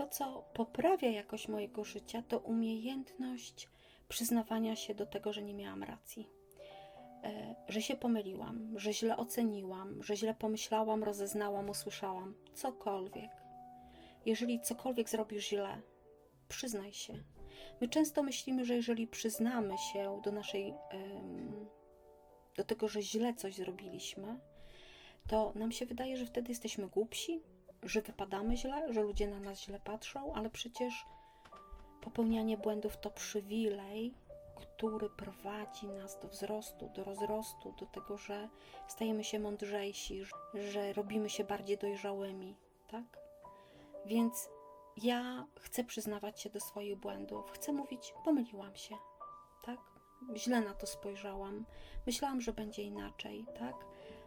To, co poprawia jakość mojego życia, to umiejętność przyznawania się do tego, że nie miałam racji. E, Że się pomyliłam, że źle oceniłam, że źle pomyślałam, rozeznałam, usłyszałam. Cokolwiek. Jeżeli cokolwiek zrobisz źle, przyznaj się. My często myślimy, że jeżeli przyznamy się do naszej, do tego, że źle coś zrobiliśmy, to nam się wydaje, że wtedy jesteśmy głupsi, że wypadamy źle, że ludzie na nas źle patrzą, ale przecież popełnianie błędów to przywilej, który prowadzi nas do wzrostu, do rozrostu, do tego, że stajemy się mądrzejsi, że- robimy się bardziej dojrzałymi, tak? Więc ja chcę przyznawać się do swoich błędów, chcę mówić, pomyliłam się, tak? Źle na to spojrzałam, myślałam, że będzie inaczej, tak?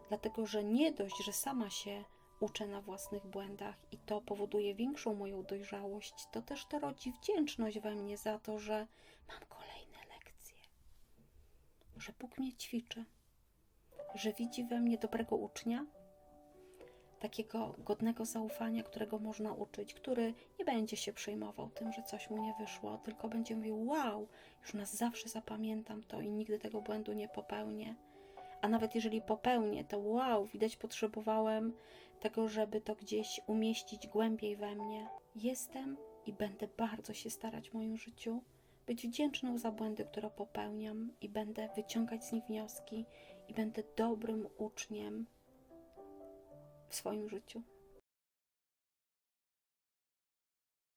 Dlatego, że nie dość, że sama się uczę na własnych błędach i to powoduje większą moją dojrzałość, to też to rodzi wdzięczność we mnie za to, że mam kolejne lekcje, że Bóg mnie ćwiczy, że widzi we mnie dobrego ucznia, takiego godnego zaufania, którego można uczyć, który nie będzie się przejmował tym, że coś mu nie wyszło, tylko będzie mówił: Wow, już nas zawsze zapamiętam to i nigdy tego błędu nie popełnię. A nawet jeżeli popełnię, to wow, widać, potrzebowałem tego, żeby to gdzieś umieścić głębiej we mnie. Jestem i będę bardzo się starać w moim życiu, być wdzięczną za błędy, które popełniam, i będę wyciągać z nich wnioski, i będę dobrym uczniem w swoim życiu.